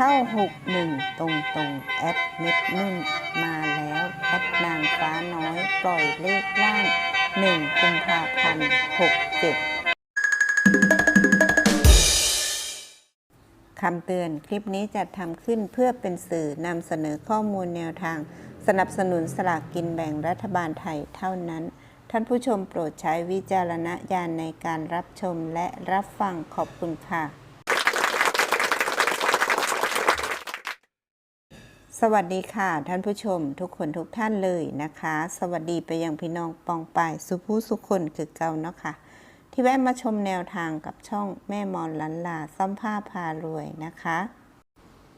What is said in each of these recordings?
เข้า 61 ตรงตรงๆแอดเม็ดนุ่นมาแล้วแอดนางฟ้าน้อยปล่อยเลขล่าง 1 กุมภาพันธ์ 67 คำเตือนคลิปนี้จัดทำขึ้นเพื่อเป็นสื่อนำเสนอข้อมูลแนวทาง สนับสนุนสลากกินแบ่งรัฐบาลไทยเท่านั้น ท่านผู้ชมโปรดใช้วิจารณญาณในการรับชมและรับฟังขอบคุณค่ะ สวัสดีค่ะท่านผู้ชมทุกคนทุกท่านเลยนะคะ สวัสดีไปยังพี่น้องปองปายสุผู้สุคนคือเก่าเนาะค่ะ ที่แวะมาชมแนวทางกับช่องแม่มอนลันลาซ่อมผ้าพารวยนะคะ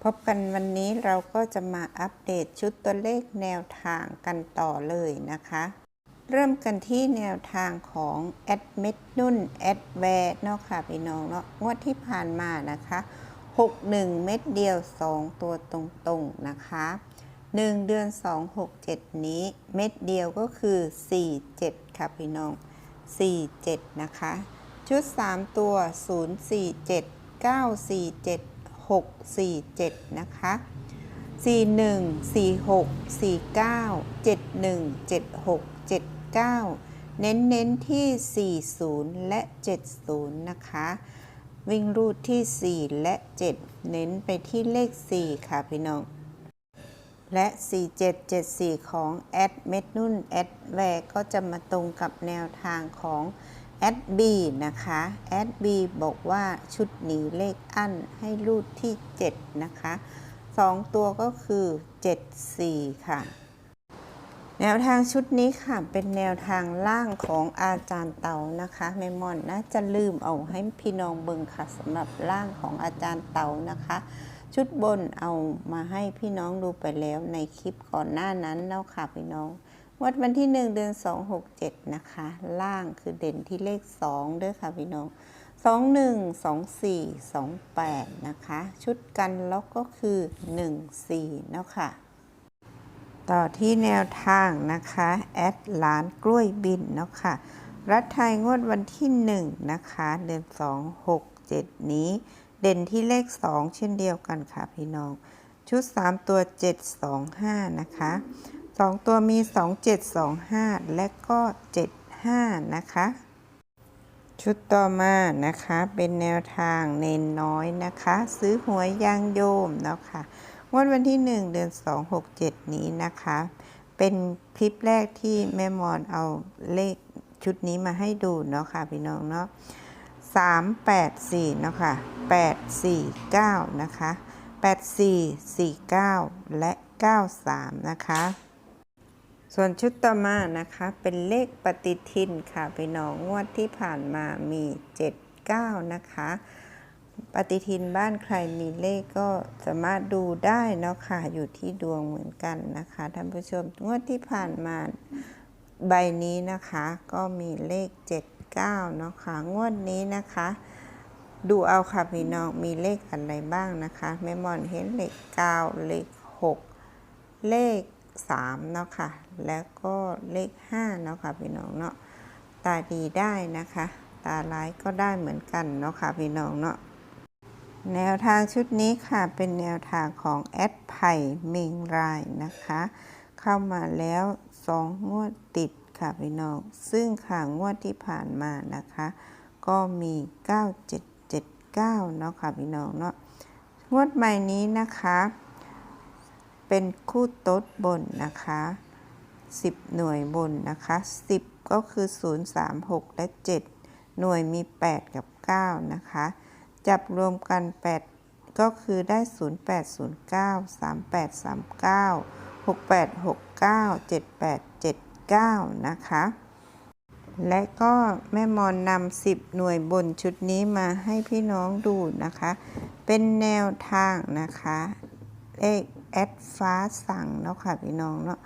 พบกันวันนี้เราก็จะมาอัปเดตชุดตัวเลขแนวทางกันต่อเลยนะคะ เริ่มกันที่แนวทางของแอดเม็ดนุ่นแอดแวร์เนาะค่ะพี่น้องเนาะงวดที่ผ่านมานะคะ 61 เม็ดเดียว 2 ตัวตรงๆนะคะ 1 เดือน 2 6 7 นี้เม็ดเดียวก็คือ 47 ค่ะพี่น้อง 47 นะคะ ชุด 3 ตัว 047 947 647 นะคะ 41 46 49 71 76 79 เน้นเน้นที่ 40 และ 70 นะคะ วิ่งรูดที่ 4 และ 7 เน้นไปที่เลข 4 ค่ะพี่น้อง และ 4774 ของแอดเม็ดนุ่นแอดแวร์ก็จะมาตรงกับแนวทางของแอดบีนะคะแอดบีบอกว่าชุดหนีเลขอั้นให้รูดที่ 7 นะคะ 2 ตัวก็คือ 74 ค่ะ แนวทางชุดนี้ค่ะเป็นแนวทางล่างของอาจารย์เต๋านะคะแม่มอนน่าจะลืมเอาให้พี่น้องเบิงค่ะสำหรับล่างของอาจารย์เต๋านะคะ ชุดบนเอามาให้พี่น้องดูไปแล้วในคลิปก่อนหน้านั้นแล้วค่ะพี่น้องวัดวันที่ 1 เดือน 2 6 7 นะคะ ล่างคือเด่นที่เลข2เด้อค่ะพี่น้อง 21 24 28 นะคะ ชุดกันล็อกก็คือ 14 เนาะค่ะ ต่อที่แนวทางนะคะแอดหลานกล้วยบินเนาะค่ะ รัฐไทยงวดวันที่ 1 นะคะ เดือน 2 6 7 นี้ เด่นที่เลข 2 เช่นเดียวกันค่ะพี่น้อง ชุด 3 ตัว 7 2 5 นะคะ 2 ตัวมี 2 7 2 5 และก็ 7 5 นะคะ ชุดต่อมานะคะเป็นแนวทางเนนน้อยนะคะ ซื้อหวยยางโยมเนาะค่ะ งวดวันที่ 1 เดือน 2 6 7 นี้นะคะ เป็นคลิปแรกที่แม่มอนเอาเลขชุดนี้มาให้ดูเนาะค่ะพี่น้องเนาะ3 8 4เนาะค่ะ8 4 9นะคะ8 4 4 9และ93นะคะ ส่วนชุดต่อมานะคะเป็นเลขปฏิทินค่ะพี่น้องงวดที่ผ่านมามี79นะคะ ปฏิทินบ้านใครมีเลขก็สามารถดูได้เนาะค่ะอยู่ที่ดวงเหมือนกันนะคะท่านผู้ชมงวดที่ผ่านมาใบนี้นะคะก็มีเลข 79เนาะค่ะงวดนี้นะคะ ดูเอาค่ะพี่น้องมีเลขอะไรบ้างนะคะแม่มอนเห็นเลข9เลข 6 เลข3เนาะค่ะแล้วก็เลข5เนาะค่ะพี่น้องเนาะตาดีได้นะคะ ตาร้ายก็ได้เหมือนกันเนาะค่ะพี่น้องเนาะ แนวทางชุดนี้ค่ะเป็นแนวทางของแอดไผ่เมงรายนะคะ เข้ามาแล้ว2งวดติดค่ะพี่น้อง ซึ่งค่ะงวดที่ผ่านมานะคะ ก็มี 9779 เนาะค่ะพี่น้องเนาะงวดใหม่นี้นะคะ เป็นคู่ต๊ดบนนะคะ 10 หน่วยบนนะคะ 10 ก็คือ 0 3 6 และ 7 หน่วยมี 8 กับ 9 นะคะ จับรวมกัน 8 ก็คือได้ 0 8 0 9 3 8 3 9 6 8 6 9 7 8 7 9 นะคะ และก็แม่มอนนำ10 หน่วยบนชุดนี้มาให้พี่น้องดูนะคะ เป็นแนวทางนะคะเลขแอดฟ้าสั่งเนาะค่ะพี่น้องเนาะ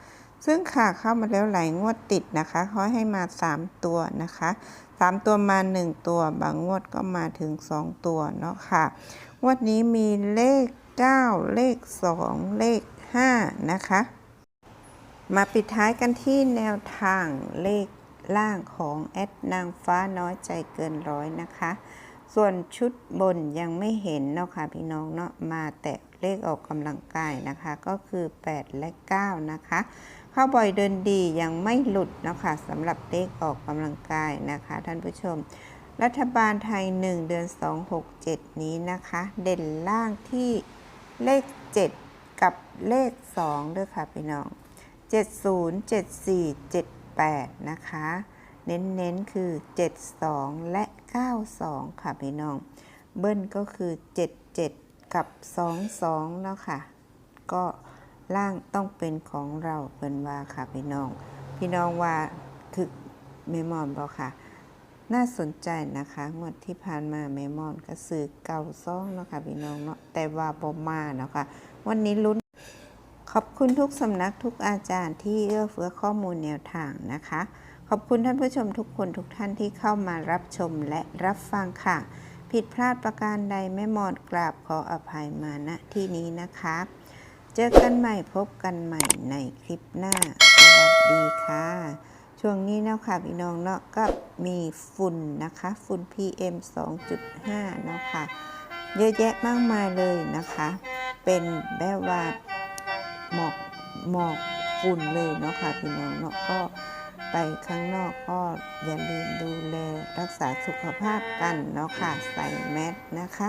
ซึ่งค่ะเข้ามาแล้วหลายงวดติดนะคะเขาให้มา 3 ตัวนะคะ3 ตัวมา 1 ตัว บางงวดก็มาถึง 2 ตัวเนาะค่ะ งวดนี้มีเลข 9 เลข 2 เลข 5 นะคะ มาปิดท้ายกันที่แนวทางเลขล่างของแอดนางฟ้าน้อยใจเกินร้อยนะคะ ส่วนชุดบนยังไม่เห็นเนาะค่ะพี่น้องเนาะมาแต่ เลขออกกำลังกายนะคะ ก็คือ 8 และ 9 นะคะเข้าบ่อยเดินดียังไม่หลุดนะคะสำหรับเลขออกกำลังกายนะคะ ท่านผู้ชม รัฐบาลไทย 1 เดือน 2 6 7 นี้นะคะ เด่นล่างที่เลข 7 กับเลข 2 ด้วยค่ะพี่น้อง 70 74 78 นะคะ เน้นๆคือ 72 และ 92 ค่ะพี่น้อง เบิ้ลก็คือ 77 กับ22แล้วค่ะ ก็ล่างต้องเป็นของเราเป็นว่าค่ะพี่น้อง พี่น้องว่าถึกเมมอนบอกค่ะ น่าสนใจนะคะงวดที่ผ่านมาเมมอนก็ซื้อเก่าซ่องเนาะค่ะพี่น้องเนาะแต่ว่าบอมาเนาะค่ะวันนี้ลุ้นขอบคุณทุกสำนักทุกอาจารย์ที่เอื้อเฟื้อข้อมูลแนวทางนะคะ ขอบคุณท่านผู้ชมทุกคนทุกท่านที่เข้ามารับชมและรับฟังค่ะ ผิดพลาดประการใดแม่มอดกราบขออภัยมาณที่นี้นะคะ เจอกันใหม่พบกันใหม่ในคลิปหน้า สวัสดีค่ะ ช่วงนี้เนาะค่ะพี่น้องเนาะก็มีฝุ่นนะคะ ฝุ่น PM 2.5 เนาะค่ะ เยอะแยะมากมายเลยนะคะ เป็นแบบว่าหมอกหมอกฝุ่นเลยเนาะค่ะพี่น้องเนาะก็ ไปข้างนอกก็อย่าลืมดูแลรักษาสุขภาพกันเนาะค่ะ ใส่แมสนะคะ